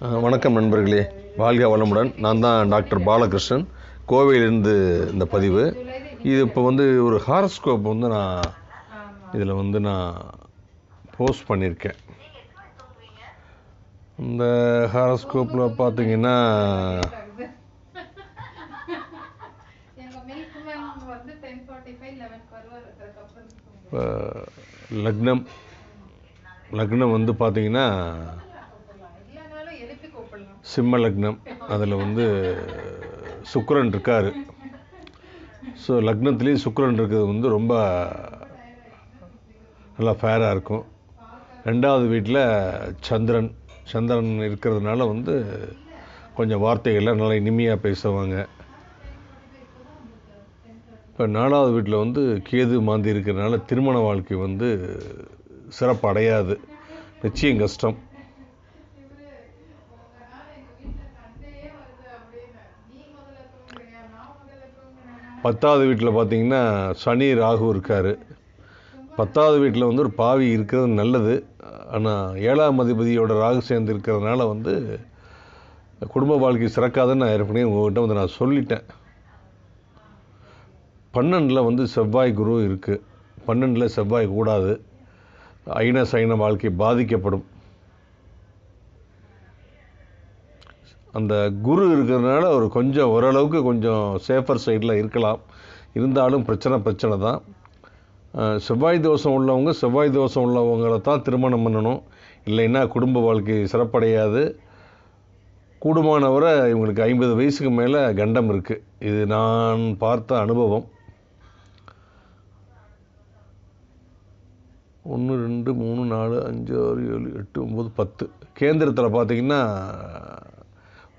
வணக்கம் நண்பர்களே. வாழ்க வளமுடன். நான் தான் டாக்டர் பாலகிருஷ்ணன். கோவையிலிருந்து இந்த பதிவு. இது இப்போ வந்து ஒரு ஹாரஸ்கோப் வந்து நான் இதில் வந்து நான் போஸ்ட் பண்ணியிருக்கேன் இந்த ஹாரஸ்கோப்பில் பார்த்தீங்கன்னா இப்போ லக்னம் லக்னம் வந்து பார்த்தீங்கன்னா சிம்ம லக்னம் அதில் வந்து சுக்கரன் இருக்கார். ஸோ லக்னத்துலேயும் சுக்கரன் இருக்கிறது வந்து ரொம்ப நல்லா ஃபேராக இருக்கும். ரெண்டாவது வீட்டில் சந்திரன் சந்திரன் இருக்கிறதுனால வந்து கொஞ்சம் வார்த்தைகள்லாம் நல்லா இனிமையாக பேசுவாங்க. இப்போ நாலாவது வீட்டில் வந்து கேது மாந்தி இருக்கிறதுனால திருமண வாழ்க்கை வந்து சிறப்பு அடையாது நிச்சயம் கஷ்டம். பத்தாவது வீட்டில் பார்த்தீங்கன்னா சனி ராகு இருக்கார். பத்தாவது வீட்டில் வந்து ஒரு பாவி இருக்கிறது நல்லது. ஆனால் ஏழாம் அதிபதியோட ராகு சேர்ந்து இருக்கிறதுனால வந்து குடும்ப வாழ்க்கை சிறக்காதுன்னு நான் ஏற்கனவே உங்கள்கிட்ட வந்து நான் சொல்லிட்டேன். பன்னெண்டில் வந்து செவ்வாய் குரு இருக்குது பன்னெண்டில் செவ்வாய் கூடாது. ஐன சைன வாழ்க்கை பாதிக்கப்படும். அந்த குரு இருக்கிறதுனால ஒரு கொஞ்சம் ஓரளவுக்கு கொஞ்சம் சேஃபர் சைடில் இருக்கலாம். இருந்தாலும் பிரச்சனை பிரச்சனை தான். செவ்வாய் தோஷம் உள்ளவங்க செவ்வாய் தோஷம் உள்ளவங்களை தான் திருமணம் பண்ணணும். இல்லைன்னா குடும்ப வாழ்க்கை சிறப்படையாது. கூடுமானவரை இவங்களுக்கு ஐம்பது வயசுக்கு மேலே கண்டம் இருக்குது இது நான் பார்த்த அனுபவம். ஒன்று ரெண்டு மூணு நாலு அஞ்சு ஆறு ஏழு எட்டு ஒம்பது பத்து. கேந்திரத்தில் பார்த்திங்கன்னா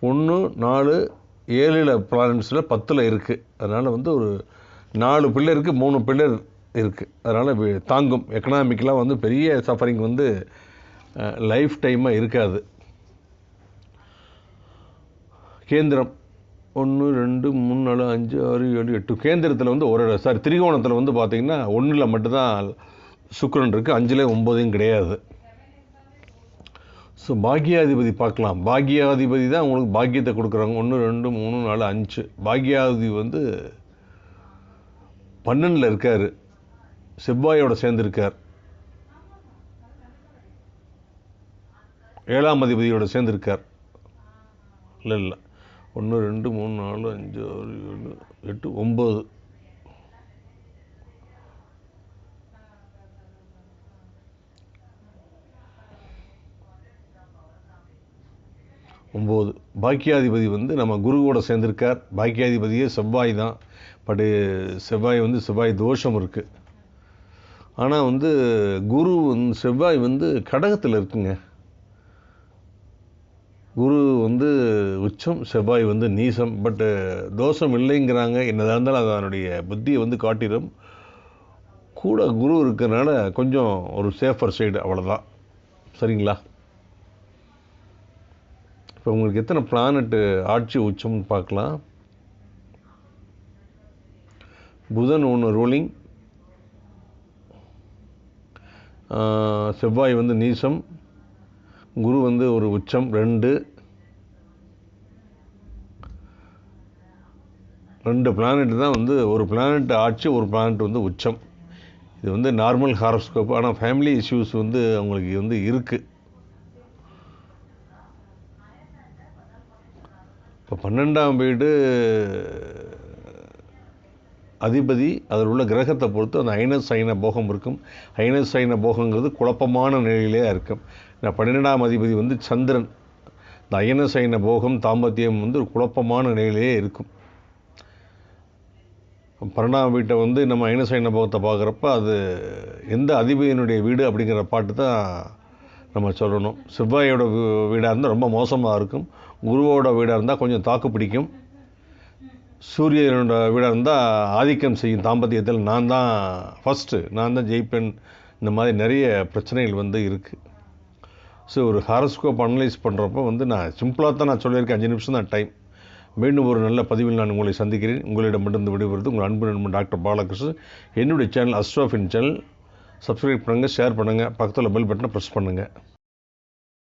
ஒன்று நாலு ஏழில் பிளானட்ஸில் பத்தில் இருக்குது அதனால் வந்து ஒரு நாலு பில்லருக்கு மூணு பில்லர் இருக்குது அதனால் தாங்கும். எக்கனாமிக்கெலாம் வந்து பெரிய சஃபரிங் வந்து லைஃப் டைமாக இருக்காது. கேந்திரம். ஒன்று ரெண்டு மூணு நாலு அஞ்சு ஆறு ஏழு எட்டு. கேந்திரத்தில் வந்து ஒரு சாரி திரிகோணத்தில் வந்து பார்த்திங்கன்னா ஒன்றில் மட்டும்தான் சுக்கரன் இருக்குது அஞ்சில் ஒம்போதையும் கிடையாது. ஸோ பாக்கியாதிபதி பார்க்கலாம். பாக்கியாதிபதி தான் உங்களுக்கு பாக்கியத்தை கொடுக்குறாங்க. ஒன்று ரெண்டு மூணு நாலு அஞ்சு. பாக்கியாதிபதி வந்து பன்னெண்டில் இருக்கார். செவ்வாயோட சேர்ந்துருக்கார். ஏழாம் அதிபதியோட சேர்ந்துருக்கார். இல்லை இல்லை. ஒன்று ரெண்டு மூணு நாலு அஞ்சு ஆறு ஏழு எட்டு ஒம்பது ஒம்பது. பாக்கியாதிபதி வந்து நம்ம குருவோட சேர்ந்திருக்கார். பாக்கியாதிபதியே செவ்வாய் தான். பட் செவ்வாய் வந்து செவ்வாய் தோஷம் இருக்குது ஆனால் வந்து குரு வந்து செவ்வாய் வந்து கடகத்தில் இருக்குங்க. குரு வந்து உச்சம் செவ்வாய் வந்து நீசம். பட்டு தோஷம் இல்லைங்கிறாங்க. என்னதாக இருந்தாலும் அது அதனுடைய புத்தியை வந்து காட்டிடும் கூட குரு இருக்கிறனால கொஞ்சம் ஒரு சேஃபர் சைடு அவ்வளோதான் சரிங்களா? இப்போ உங்களுக்கு எத்தனை பிளானட்டு ஆட்சி உச்சம்னு பார்க்கலாம். புதன் ஒன்று ரூலிங் செவ்வாய் வந்து நீசம். குரு வந்து ஒரு உச்சம் ரெண்டு. ரெண்டு பிளானெட் தான் வந்து ஒரு பிளானெட் ஆட்சி ஒரு பிளானெட் வந்து உச்சம். இது வந்து நார்மல் ஹாரோஸ்கோப் ஆனால் ஃபேமிலி இஷ்யூஸ் வந்து அவங்களுக்கு வந்து இருக்குது இப்போ பன்னெண்டாம் வீடு அதிபதி அதில் உள்ள கிரகத்தை பொறுத்து அந்த ஐனஸ் சைன போகம் இருக்கும். ஐனஸ் சைன போகங்கிறது குழப்பமான நிலையிலே இருக்கும். இந்த பன்னிரெண்டாம் அதிபதி வந்து சந்திரன். இந்த அயன சைன போகம் தாம்பத்தியம் வந்து ஒரு குழப்பமான நிலையிலே இருக்கும். பன்னெண்டாம் வீட்டை வந்து நம்ம ஐன சைன போகத்தை பார்க்குறப்ப அது எந்த அதிபதியினுடைய வீடு அப்படிங்கிற பாட்டு தான் நம்ம சொல்லணும். செவ்வாயோட வீடாக இருந்தால் ரொம்ப மோசமாக இருக்கும். குருவோட வீடாக இருந்தால் கொஞ்சம் தாக்கு பிடிக்கும். சூரியனோட வீடாக இருந்தால் ஆதிக்கம் செய்யும் தாம்பத்தியத்தில் நான் தான் ஃபஸ்ட்டு நான் தான் ஜெயிப்பேன். இந்த மாதிரி நிறைய பிரச்சனைகள் வந்து இருக்குது ஸோ ஒரு ஹாரஸ்கோப் அனலைஸ் பண்ணுறப்போ வந்து நான் சிம்பிளாக தான் நான் சொல்லியிருக்கேன். அஞ்சு நிமிஷம் தான் டைம் மீண்டும் ஒரு நல்ல பதிவில் நான் உங்களை சந்திக்கிறேன். உங்களிடமிருந்து விடைபெறுவது உங்கள் அன்பு நண்பன் டாக்டர் பாலகிருஷ்ணன். என்னுடைய சேனல் அஸ்ட்ரோஃபின் சேனல் சப்ஸ்கிரைப் பண்ணுங்கள் ஷேர் பண்ணுங்கள் பக்கத்தில் பெல் பட்டனை ப்ரெஸ் பண்ணுங்கள்